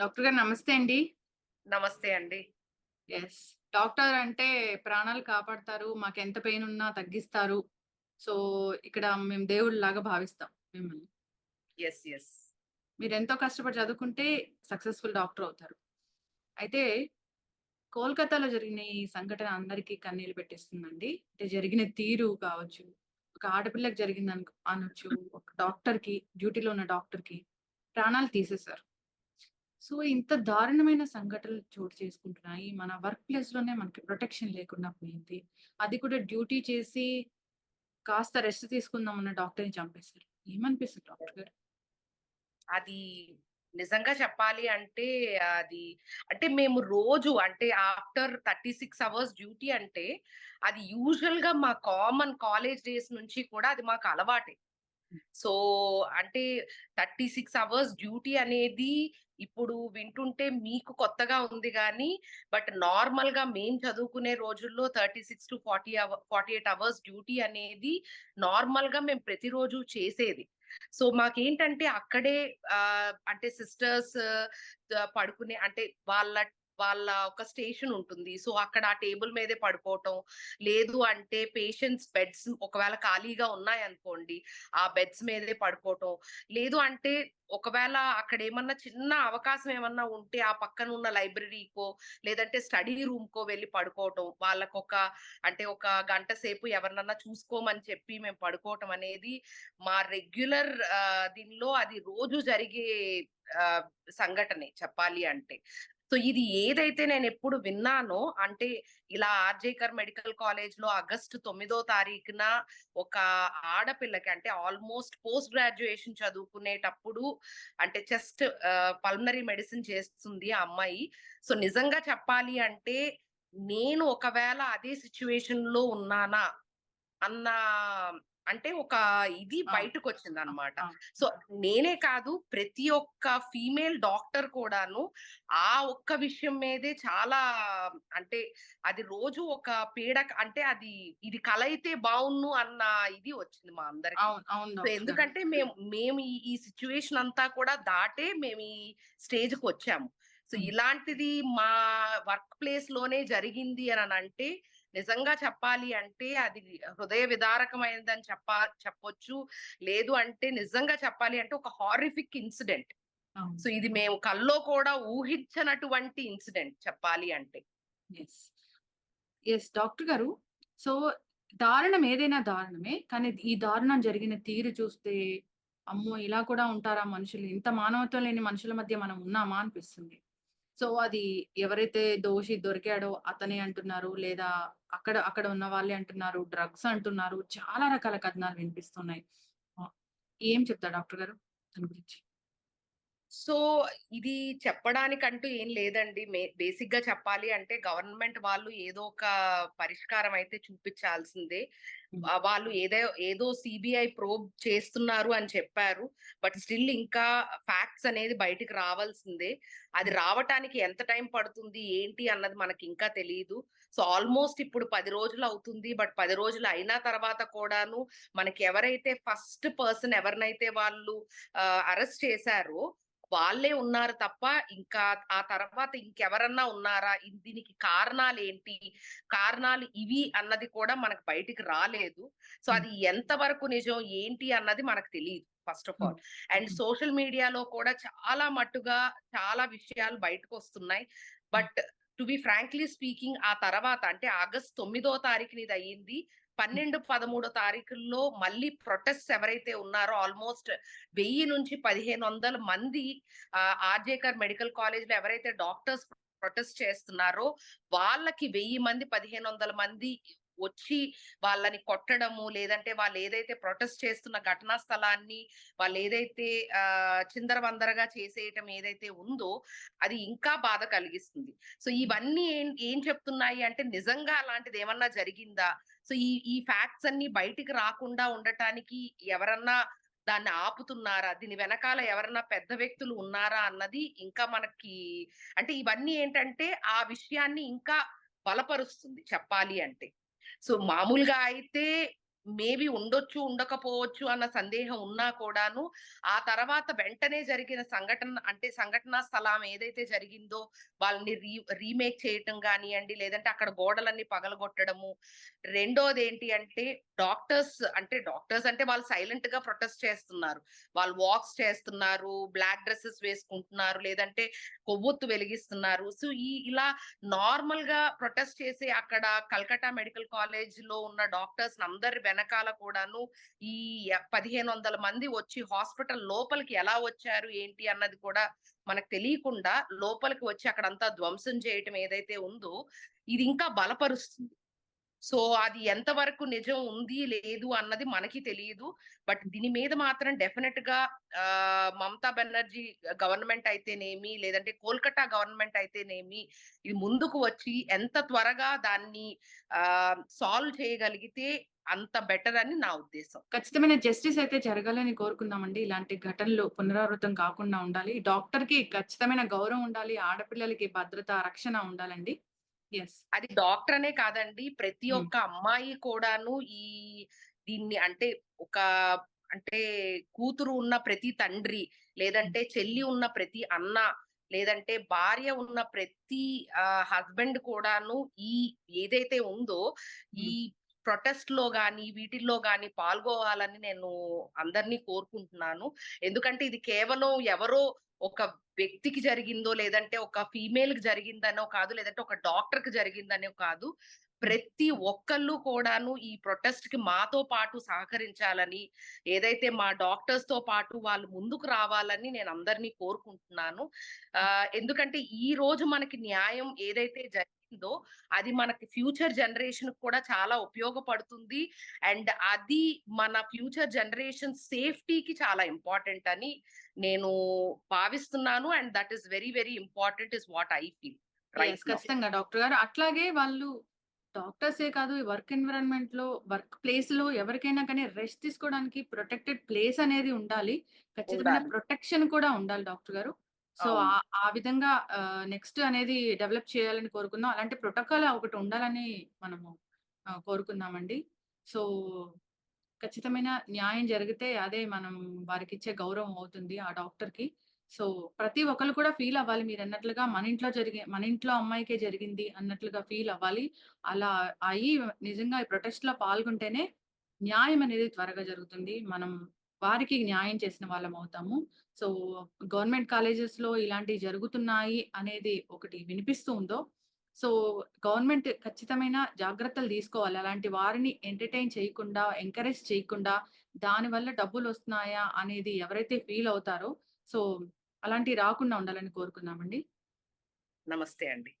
Doctor గారు నమస్తే అండి. నమస్తే అండి. ఎస్ డాక్టర్ అంటే ప్రాణాలు కాపాడతారు మాకు ఎంత పెయిన్ ఉన్నా తగ్గిస్తారు. సో ఇక్కడ మేము దేవుళ్ళ లాగా భావిస్తాం మిమ్మల్ని. ఎస్ ఎస్ మీరు ఎంతో కష్టపడి చదువుకుంటే సక్సెస్ఫుల్ డాక్టర్ అవుతారు. అయితే కోల్కతాలో జరిగిన ఈ సంఘటన అందరికీ కన్నీళ్ళు పెట్టేస్తుందండి. అంటే జరిగిన తీరు కావచ్చు ఒక ఆడపిల్లకి జరిగింది అను అనొచ్చు ఒక డాక్టర్కి డ్యూటీలో ఉన్న డాక్టర్కి ప్రాణాలు తీసేశారు. సో ఇంత దారుణమైన సంఘటనలు చోటు చేసుకుంటున్నాయి మన వర్క్ ప్లేస్లోనే మనకి ప్రొటెక్షన్ లేకుండా పోయింది. అది కూడా డ్యూటీ చేసి కాస్త రెస్ట్ తీసుకుందాం అన్న డాక్టర్ని చంపేశారు. ఏమనిపిస్తుంది డాక్టర్ గారు? అది నిజంగా చెప్పాలి అంటే అది అంటే మేము రోజు అంటే after thirty six hours duty అంటే అది యూజువల్గా మా కామన్ కాలేజ్ డేస్ నుంచి కూడా అది మాకు అలవాటే. సో అంటే థర్టీ సిక్స్ అవర్స్ డ్యూటీ అనేది ఇప్పుడు వింటుంటే మీకు కొత్తగా ఉంది కానీ బట్ నార్మల్గా మేం చదువుకునే రోజుల్లో thirty six to forty hour forty eight hours duty అనేది నార్మల్గా మేము ప్రతిరోజు చేసేది. సో మాకేంటంటే అక్కడే అంటే సిస్టర్స్ పడుకునే అంటే వాళ్ళ వాళ్ళ ఒక స్టేషన్ ఉంటుంది. సో అక్కడ ఆ టేబుల్ మీదే పడుకోవటం. లేదు అంటే పేషెంట్స్ బెడ్స్ ఒకవేళ ఖాళీగా ఉన్నాయనుకోండి ఆ బెడ్స్ మీదే పడుకోవటం. లేదు అంటే ఒకవేళ అక్కడ ఏమన్నా చిన్న అవకాశం ఏమన్నా ఉంటే ఆ పక్కన ఉన్న లైబ్రరీకో లేదంటే స్టడీ రూమ్ కో వెళ్ళి పడుకోవటం. వాళ్ళకు ఒక అంటే ఒక గంట సేపు ఎవరినన్నా చూసుకోమని చెప్పి మేము పడుకోవటం అనేది మా రెగ్యులర్ దీనిలో అది రోజు జరిగే సంఘటనే చెప్పాలి అంటే. సో ఇది ఏదైతే నేను ఎప్పుడు విన్నానో అంటే ఇలా ఆర్జేకర్ మెడికల్ కాలేజ్లో ఆగస్టు తొమ్మిదో తారీఖున ఒక ఆడపిల్లకి అంటే ఆల్మోస్ట్ పోస్ట్ గ్రాడ్యుయేషన్ చదువుకునేటప్పుడు అంటే జస్ట్ పల్మనరీ మెడిసిన్ చేస్తుంది ఆ అమ్మాయి. సో నిజంగా చెప్పాలి అంటే నేను ఒకవేళ అదే సిచ్యువేషన్లో ఉన్నానా అన్న అంటే ఒక ఇది బయటకు వచ్చింది అనమాట సో నేనే కాదు ప్రతి ఒక్క ఫీమేల్ డాక్టర్ కూడాను ఆ ఒక్క విషయం మీదే చాలా అంటే అది రోజు ఒక పీడ అంటే అది ఇది కల అయితే బాగున్ను అన్న ఇది వచ్చింది మా అందరికి. ఎందుకంటే మేము మేము ఈ సిచ్యువేషన్ అంతా కూడా దాటే మేము ఈ స్టేజ్కి వచ్చాము. సో ఇలాంటిది మా వర్క్ ప్లేస్లోనే జరిగింది అని అంటే నిజంగా చెప్పాలి అంటే అది హృదయ విదారకమైనదని చెప్ప చెప్పొచ్చు. లేదు అంటే నిజంగా చెప్పాలి అంటే ఒక హారిఫిక్ ఇన్సిడెంట్ సో ఇది మేము కల్లో కూడా ఊహించనటువంటి ఇన్సిడెంట్ చెప్పాలి అంటే. ఎస్ డాక్టర్ గారు సో దారుణం ఏదైనా దారుణమే కానీ ఈ దారుణం జరిగిన తీరు చూస్తే అమ్మో ఇలా కూడా ఉంటారా మనుషులు? ఇంత మానవత్వం లేని మనుషుల మధ్య మనం ఉన్నామా అనిపిస్తుంది. సో అది ఎవరైతే దోషి దొరికాడో అతనే అంటున్నారు. లేదా అక్కడ అక్కడ ఉన్న వాళ్ళే అంటున్నారు. డ్రగ్స్ అంటున్నారు. చాలా రకాల కథనాలు వినిపిస్తున్నాయి. ఏం చెప్తారు డాక్టర్ గారు? దాని గురించి. సో ఇది చెప్పడానికంటూ ఏం లేదండి. బేసిక్గా చెప్పాలి అంటే గవర్నమెంట్ వాళ్ళు ఏదో ఒక పరిష్కారం అయితే చూపించాల్సిందే. వాళ్ళు ఏదో ఏదో సిబిఐ ప్రోబ్ చేస్తున్నారు అని చెప్పారు. బట్ స్టిల్ ఇంకా ఫ్యాక్ట్స్ అనేది బయటికి రావాల్సిందే. అది రావటానికి ఎంత టైం పడుతుంది ఏంటి అన్నది మనకి ఇంకా తెలియదు సో ఆల్మోస్ట్ ఇప్పుడు పది రోజులు అవుతుంది. బట్ పది రోజులు అయిన తర్వాత కూడాను మనకి ఎవరైతే ఫస్ట్ పర్సన్ ఎవరినైతే వాళ్ళు అరెస్ట్ చేశారో వాళ్ళే ఉన్నారు తప్ప ఇంకా ఆ తర్వాత ఇంకెవరన్నా ఉన్నారా? దీనికి కారణాలు ఏంటి కారణాలు ఇవి అన్నది కూడా మనకు బయటికి రాలేదు. సో అది ఎంత వరకు నిజం? ఏంటి? అన్నది మనకు తెలియదు first of all. And social మీడియాలో కూడా చాలా మట్టుగా చాలా విషయాలు బయటకు వస్తున్నాయి but to be frankly speaking ఆ తర్వాత అంటే ఆగస్ట్ తొమ్మిదో తారీఖుని ఇది అయ్యింది పన్నెండు పదమూడో తారీఖుల్లో మళ్ళీ ప్రొటెస్ట్ ఎవరైతే ఉన్నారో ఆల్మోస్ట్ వెయ్యి నుంచి పదిహేను వందల మంది ఆర్జేకర్ మెడికల్ కాలేజ్లో ఎవరైతే డాక్టర్స్ ప్రొటెస్ట్ చేస్తున్నారో వాళ్ళకి వెయ్యి మంది పదిహేను వందల మంది వచ్చి వాళ్ళని కొట్టడము లేదంటే వాళ్ళు ఏదైతే ప్రొటెస్ట్ చేస్తున్న ఘటనా స్థలాన్ని వాళ్ళు ఏదైతే చిందరవందరగా చేసేయటం ఏదైతే ఉందో అది ఇంకా బాధ కలిగిస్తుంది. సో ఇవన్నీ ఏం ఏం చెప్తున్నాయి అంటే నిజంగా అలాంటిది ఏమన్నా జరిగిందా? సో ఈ ఈ ఫ్యాక్ట్స్ అన్ని బయటికి రాకుండా ఉండటానికి ఎవరన్నా దాన్ని ఆపుతున్నారా? దీని వెనకాల ఎవరన్నా పెద్ద వ్యక్తులు ఉన్నారా అన్నది ఇంకా మనకి అంటే ఇవన్నీ ఏంటంటే ఆ విషయాన్ని ఇంకా బలపరుస్తుంది చెప్పాలి అంటే. సో మామూలుగా అయితే మేబీ ఉండొచ్చు, ఉండకపోవచ్చు అన్న సందేహం ఉన్నా కూడాను, ఆ తర్వాత వెంటనే జరిగిన సంఘటన అంటే సంఘటనా స్థలం ఏదైతే జరిగిందో వాళ్ళని రీ రీమేక్ చేయటం కానివ్వండి లేదంటే అక్కడ గోడలన్నీ పగలగొట్టడము. రెండోదేంటి అంటే డాక్టర్స్ అంటే డాక్టర్స్ అంటే వాళ్ళు సైలెంట్గా ప్రొటెస్ట్ చేస్తున్నారు. వాళ్ళు వాక్స్ చేస్తున్నారు, బ్లాక్ డ్రెస్సెస్ వేసుకుంటున్నారు, లేదంటే కొవ్వొత్తు వెలిగిస్తున్నారు. సో, ఈ ఇలా నార్మల్గా ప్రొటెస్ట్ చేసి అక్కడ కల్కటా మెడికల్ కాలేజ్లో ఉన్న డాక్టర్స్ అందరి వెనకాల కూడాను ఈ పదిహేను వందల మంది వచ్చి హాస్పిటల్ లోపలికి ఎలా వచ్చారు, ఏంటి అన్నది కూడా మనకు తెలియకుండా లోపలికి వచ్చి అక్కడంతా ధ్వంసం చేయటం ఏదైతే ఉందో, ఇది ఇంకా బలపరుస్తుంది. సో, అది ఎంతవరకు నిజం ఉంది, లేదు అన్నది మనకి తెలీదు. బట్ దీని మీద మాత్రం డెఫినిట్‌గా ఆహ్, మమతా బెనర్జీ గవర్నమెంట్ అయితేనేమి, లేదంటే కోల్కతా గవర్నమెంట్ అయితేనేమి, ఇది ముందుకు వచ్చి ఎంత త్వరగా దాన్ని సాల్వ్ చేయగలిగితే అంత బెటర్ అని నా ఉద్దేశం. ఖచ్చితమైన జస్టిస్ అయితే జరగాలని కోరుకుందామండి. ఇలాంటి ఘటనలు పునరావృతం కాకుండా ఉండాలి. డాక్టర్‌కి ఖచ్చితమైన గౌరవం ఉండాలి. ఆడపిల్లలకి భద్రత, రక్షణ ఉండాలండి. అది డాక్టర్ అనే కాదండి. ప్రతి. ఒక్క అమ్మాయి కూడాను ఈ దీన్ని అంటే ఒక అంటే కూతురు ఉన్న ప్రతి తండ్రి, లేదంటే చెల్లి ఉన్న ప్రతి అన్న, లేదంటే భార్య ఉన్న ప్రతి హస్బెండ్ కూడాను ఈ ఏదైతే ఉందో ఈ హ్మ్. ప్రొటెస్ట్‌లో గాని, వీటిల్లో గాని పాల్గొవాలని నేను అందరిని కోరుకుంటున్నాను. ఎందుకంటే ఇది కేవలం ఎవరో ఒక వ్యక్తికి జరిగిందో, లేదంటే ఒక ఫీమేల్‌కి జరిగిందనో కాదు, లేదంటే ఒక డాక్టర్కి జరిగిందనో కాదు. ప్రతి ఒక్కళ్ళు కూడాను ఈ ప్రొటెస్ట్కి మాతో పాటు సహకరించాలని, ఏదైతే మా డాక్టర్స్తో పాటు వాళ్ళు ముందుకు రావాలని నేను అందరిని కోరుకుంటున్నాను. ఎందుకంటే ఈ రోజు మనకి న్యాయం ఏదైతే జరిగిందో, అది మనకి ఫ్యూచర్ జనరేషన్‌కి కూడా చాలా ఉపయోగపడుతుంది. అండ్ అది మన ఫ్యూచర్ జనరేషన్ సేఫ్టీకి చాలా ఇంపార్టెంట్ అని నేను భావిస్తున్నాను. And that is very, very important is what I feel. ఖచ్చితంగా డాక్టర్ గారు. అట్లాగే వాళ్ళు డాక్టర్సే కాదు ఈ వర్క్ ఎన్విరాన్మెంట్‌లో, వర్క్ ప్లేస్‌లో ఎవరికైనా కానీ రెస్ట్ తీసుకోవడానికి ప్రొటెక్టెడ్ ప్లేస్ అనేది ఉండాలి. ఖచ్చితమైన. ప్రొటెక్షన్ కూడా ఉండాలి డాక్టర్ గారు. సో. ఆ విధంగా నెక్స్ట్ అనేది డెవలప్ చేయాలని కోరుకుందాం. అలాంటి ప్రోటోకాల్ ఒకటి ఉండాలని మనము కోరుకుందామండి. సో, ఖచ్చితమైన న్యాయం జరిగితే అదే మనం వారికిచ్చే గౌరవం అవుతుంది ఆ డాక్టర్‌కి. సో, ప్రతి ఒక్కళ్ళు కూడా ఫీల్ అవ్వాలి మీరన్నట్లుగా మన ఇంట్లో జరిగే మన ఇంట్లో అమ్మాయికే జరిగింది అన్నట్లుగా ఫీల్ అవ్వాలి. అలా అయ్యి నిజంగా ఈ ప్రొటెస్ట్‌లో పాల్గొంటేనే న్యాయం అనేది త్వరగా జరుగుతుంది. మనం వారికి న్యాయం చేసిన వాళ్ళం అవుతాము. సో, గవర్నమెంట్ కాలేజెస్లో ఇలాంటివి జరుగుతున్నాయి అనేది ఒకటి వినిపిస్తూ ఉందో, సో, గవర్నమెంట్ ఖచ్చితమైన జాగ్రత్తలు తీసుకోవాలి. అలాంటి వారిని ఎంటర్‌టైన్ చేయకుండా, ఎంకరేజ్ చేయకుండా, దాని వల్ల డబ్బులు వస్తున్నాయా అనేది ఎవరైతే ఫీల్ అవుతారో, సో, అలాంటివి రాకుండా ఉండాలని కోరుకున్నామండి నమస్తే అండి.